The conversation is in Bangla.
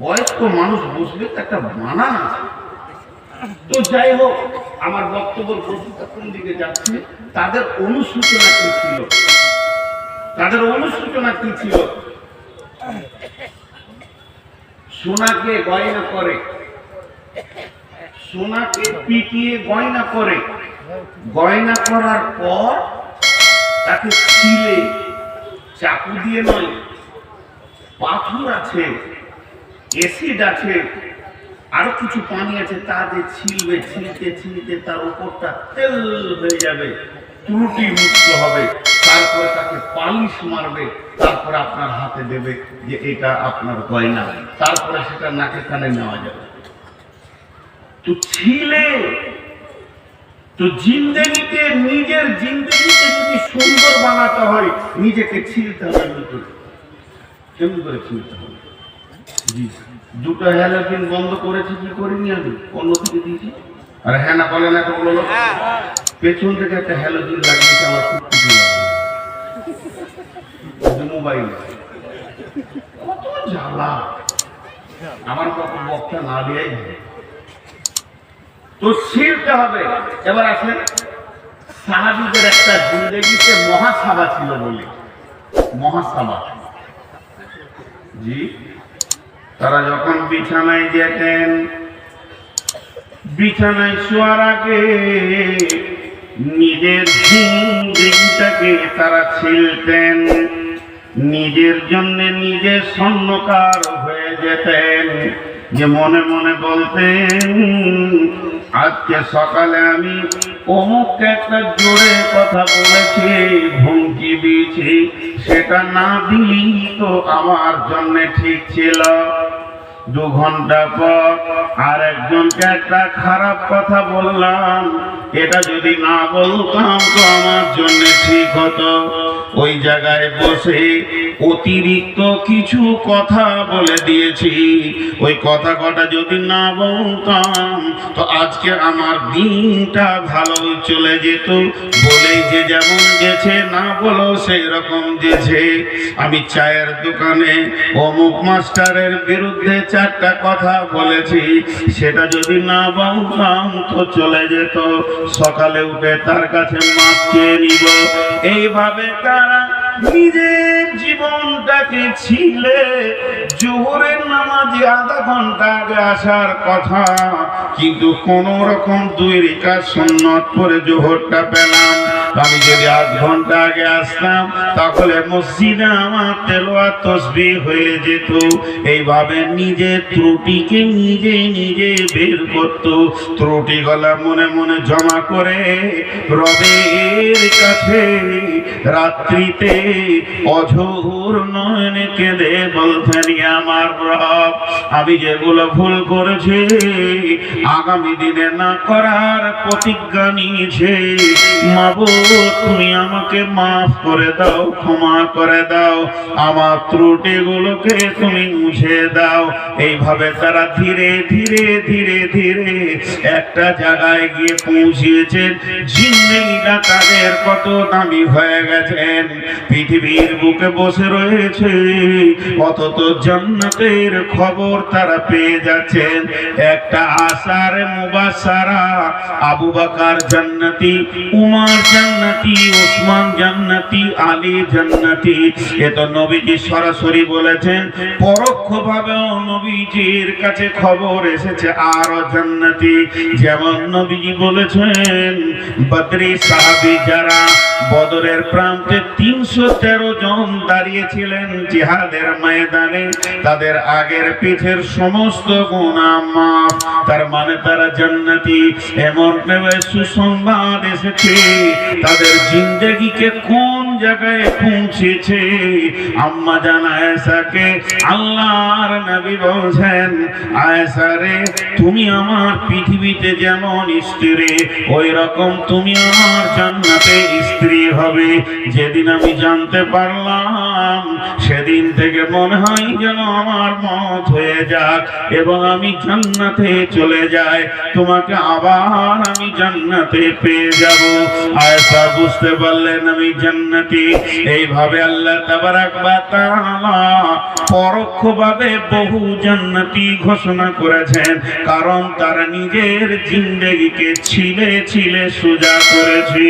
মানুষ বসবে তো একটা মানা তো যাই হোক, আমার বক্তব্যের বক্তৃতা কোন দিকে যাচ্ছে? তাদের অনুসূচনা কি ছিল? তাদের অনুসূচনা কি ছিল? সোনাকে গয়না করে। সোনাকে পিটিয়ে গয়না করে। গয়না করার পর তাকে ছিলে চাকু দিয়ে নয়, পাথর আছে। এসিড আছে আরও কিছু পানি আছে, তা দিয়ে ছিলবে, ছিলতে ছিলতে তার উপরটা তেল হয়ে যাবে, ত্রুটি মুক্ত হবে। তারপরে তাকে পালিশ মারবে, তারপরে আপনার হাতে দেবে যে এটা আপনার গয়না। তারপরে সেটা নাকে কানে নেওয়া যাবে। তো ছিলে, তো জিন্দেগিকে, নিজের জিন্দেগিকে যদি সুন্দর বানাতে হয়, নিজেকে ছিলতে হবে করে। করে ছিলতে হবে? জি। দুটো হ্যালোজিন বন্ধ করেছি কি করিনি আমি? অন্য থেকে দিয়েছি? আর হ্যাঁ না বলে না তো বলো পেছন থেকে একটা হ্যালোজিন লাগিয়েছে আমার খুব খুশি লাগে মোবাইল। কত জ্বালা। আমার কত বক্তা না দিয়াই ভালো। তো ছিলতে হবে। এবার আসেন সাহাবিদের একটা জিন্দগিতে মহাসাবা ছিল বলে। মহাসাবা। জি। তারা যখন বিছানায় যেতেন, বিছানায় শোয়ার আগে নিজের জিন্দগিটাকে তারা ছিলতেন। নিজের জন্য নিজে স্বর্ণকার হয়ে যেতেন। যে মনে মনে বলতেন, আজকে সকালে আমি অমুককে একটা জোরে কথা বলেছি, হুমকি দিয়েছি, সেটা না দিলেই তো আমার জন্য ঠিক ছিল। দু ঘণ্টা পর আর একজনকে একটা খারাপ কথা বললাম। এটা যদি না বলতাম তো আমার জন্য ঠিক হতো। ওই জায়গায় বসে অতিরিক্ত কিছু কথা বলে দিয়েছি। ওই কথা কটা যদি না বলতাম তো আজকে আমার দিনটা ভালো চলে যেত। বলেই যে যেমন গেছে, না বলো সেই রকম গেছে। আমি চায়ের দোকানে অমুক মাস্টারের বিরুদ্ধে চারটা কথা বলেছি, সেটা যদি না বলতাম তো চলে যেত। সকালে উঠে তার কাছে চেয়ে নিব এইভাবে তারা নিজের জীবনটাকে ছিলে? জোহরের নামাজে আধা ঘণ্টা আগে আসার কথা, কিন্তু কোন রকম দুই রেখা সুন্নত পরে জোহরটা পেলাম। আমি যদি আধ ঘণ্টা আগে আসতাম, তাহলে মসজিদে আমার তেলোয়া তসবি হয়ে যেত। এইভাবে নিজে ত্রুটিকে নিজে নিজে বের করত। ত্রুটি গলা মনে মনে জমা করে, রবের কাছে রাত্রিতে অঝোর নয়নে কেঁদে বলতেন আমার রব। আমি যেগুলো ভুল করেছি, আগামী দিনে না করার প্রতিজ্ঞা নিয়েছে। মাবুদ তুমি আমাকে মাফ করে দাও, ক্ষমা করে দাও। আমার ত্রুটিগুলোকে তুমি মুছে দাও। এইভাবে তারা ধীরে ধীরে ধীরে ধীরে একটা জায়গায় গিয়ে পৌঁছিয়েছেন জিন্দেগিটা তাদের কত দামি হয়ে গেছেন পৃথিবীর বুকে বসে রয়েছে। অথচ জান্নাতের খবর তারা পেয়ে যাচ্ছেন একটা আশার মুবাসারা, আবু বাকার জান্নাতি, উমার জান্নাতি। ওসমান জান্নাতি, আলী জান্নাতি। এ তো নবীজি সরাসরি বলেছেন, পরোক্ষভাবেও নবীজির কাছে খবর এসেছে, আরও জান্নাতি। যেমন নবীজি বলেছেন, বদরি সাহাবি যারা বদরের প্রান্তে তিনশো তেরো জন দাঁড়িয়েছিলেন জিহাদের ময়দানে, তাদের আগের পিঠের সমস্ত গুণা মাফ। তার মানে তারা জান্নাতি। এমন সুসংবাদ এসেছে তাদের জিন্দগিকে কোন জায়গায় পৌঁছেছে। আম্মা জান আয়েশাকে আল্লাহর নবী বলছেন, আয়েশা রে, তুমি আমার পৃথিবীতে যেমন স্ত্রী ওই রকম তুমি আমার জান্নাতে স্ত্রী হবে। যেদিন আমি জানতে পারলাম, সেদিন থেকে মনে হয় যেন আমার মত হয়ে যাক এবং আমি জান্নাতে চলে যাই। তোমাকে আবার আমি জান্নাতে পেয়ে যাব। আয়েশা বুঝতে পারলেন, আমি জান্নাতে জান্নাতি এইভাবে আল্লাহ পরোক্ষ ভাবে পরোক্ষভাবে বহু জান্নাতি ঘোষণা করেছেন। কারণ তারা নিজের জিন্দেগিকে ছিলে ছিলে সোজা করেছে।